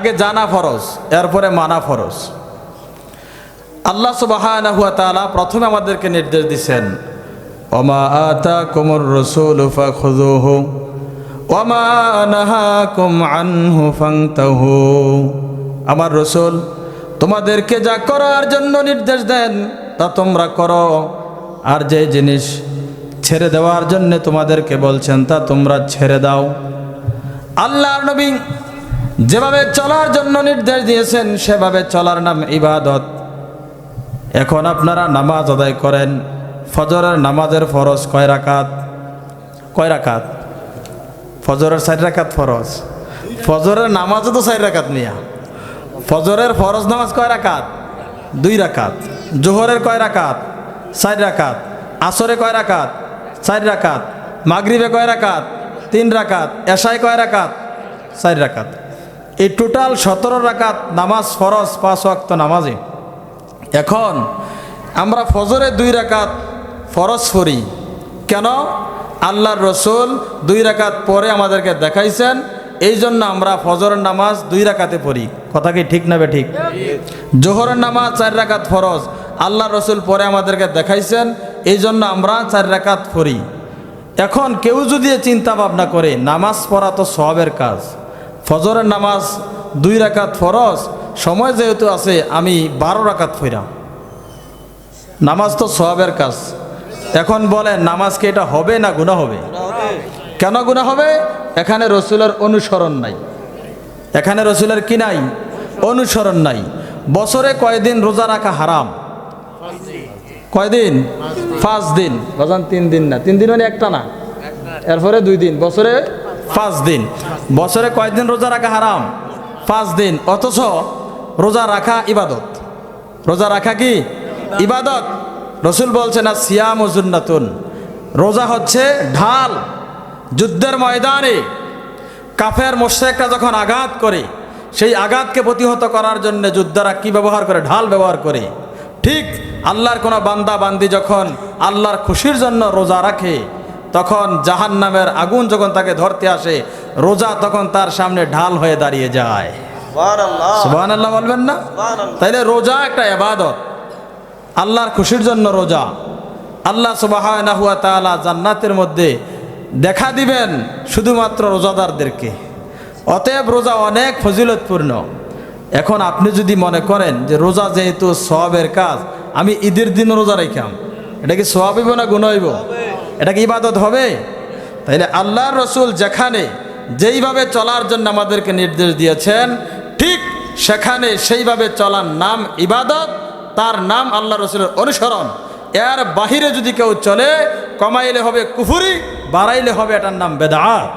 আগে জানা ফরজ, এরপরে মানা ফরজ। আল্লাহ সুবাহ প্রথমে আমাদেরকে নির্দেশ দিচ্ছেন ওমা আতা কুমর রসুল আমার রসুল, তোমাদেরকে যা করার জন্য নির্দেশ দেন, তা তোমরা করো। আর যে জিনিস ছেড়ে দেওয়ার জন্য তোমাদেরকে বলছেন, তা তোমরা ছেড়ে দাও। আল্লাহ নবী যেভাবে চলার জন্য নির্দেশ দিয়েছেন, সেভাবে চলার নাম ইবাদত। এখন আপনারা নামাজ আদায় করেন, ফজরের নামাজের ফরজ কয় রাকাত? কয় রাকাত? ফজরের চার রাকাত ফরজ। ফজরের নামাজও তো চার রাকাত নিয়া ফজরের ফরজ নামাজ কয় রাকাত? দুই রাকাত। জোহরের কয় রাকাত? চার রাকাত। আসরে কয় রাকাত? চার রাকাত। মাগরিবে কয় রাকাত? তিন রাকাত। এশায় কয় রাকাত? চার রাকাত। এই টোটাল সতেরো রাকাত নামাজ ফরজ, পাঁচ ওয়াক্ত নামাজে। এখন আমরা ফজরে দুই রাকাত ফরজ পড়ি। কেন? আল্লাহর রসুল দুই রাকাত পরে আমাদেরকে দেখাইছেন, এই জন্য আমরা ফজরের নামাজ দুই রাকাতে পড়ি। কথা কি ঠিক না বে ঠিক জোহরের নামাজ চার রাকাত ফরজ আল্লাহ রসুল পরে আমাদেরকে দেখাইছেন, এই জন্য আমরা চার রাকাত পড়ি। এখন কেউ যদি চিন্তা ভাবনা করে, নামাজ পড়া তো সবের কাজ। ফজরের নামাজ দুই রাকাত ফরজ, সময় যেহেতু আছে, আমি বারো রাকাত ফইরাম নামাজ তো সবের কাজ। এখন বলে নামাজ কি এটা হবে না গুণা হবে? কেন গুণা হবে? এখানে রসুলের অনুসরণ নাই। এখানে রসুলের কি নাই? অনুসরণ নাই। বছরে কয়দিন রোজা রাখা হারাম? কয়দিন? পাঁচ দিন। বাজান তিন দিন না। তিন দিন মানে একটা না। এরপরে দুই দিন। বছরে পাঁচ দিন। বছরে কয়দিন রোজা রাখা হারাম? পাঁচ দিন। অথচ রোজা রাখা ইবাদত। রোজা রাখা কি? ইবাদত। রসুল বলছে না সিয়াম জুন্নাতুন। রোজা হচ্ছে ঢাল, যুদ্ধের ময়দানে। কাফের মোশেকরা যখন আঘাত করে, সেই আঘাতকে প্রতিহত করার জন্য যোদ্ধারা কি ব্যবহার করে? ঢাল ব্যবহার করে। ঠিক আল্লাহর কোনো বান্দা বান্দি যখন আল্লাহর খুশির জন্য রোজা রাখে তখন জাহান নামের আগুন যখন তাকে ধরতে আসে রোজা তখন তার সামনে ঢাল হয়ে দাঁড়িয়ে যায়। সুবাহ আল্লাহ বলবেন না? তাইলে রোজা একটা এবাদত আল্লাহর খুশির জন্য রোজা। আল্লাহ সুবাহ জান্নাতের মধ্যে দেখা দিবেন শুধুমাত্র রোজাদারদেরকে। অতএব রোজা অনেক ফজিলতপূর্ণ। এখন আপনি যদি মনে করেন যে রোজা যেহেতু সবের কাজ আমি ঈদের দিন রোজা রেখাম এটা কি সব হইব না গুণ হইব? এটা কি ইবাদত হবে? তাইলে আল্লাহর রসুল যেখানে যেইভাবে চলার জন্য আমাদেরকে নির্দেশ দিয়েছেন, ঠিক সেখানে সেইভাবে চলার নাম ইবাদত, তার নাম আল্লাহ রসুলের অনুসরণ। এর বাহিরে যদি কেউ চলে, কমাইলে হবে কুফুরি, বাড়াইলে হবে এটার নাম বেদাত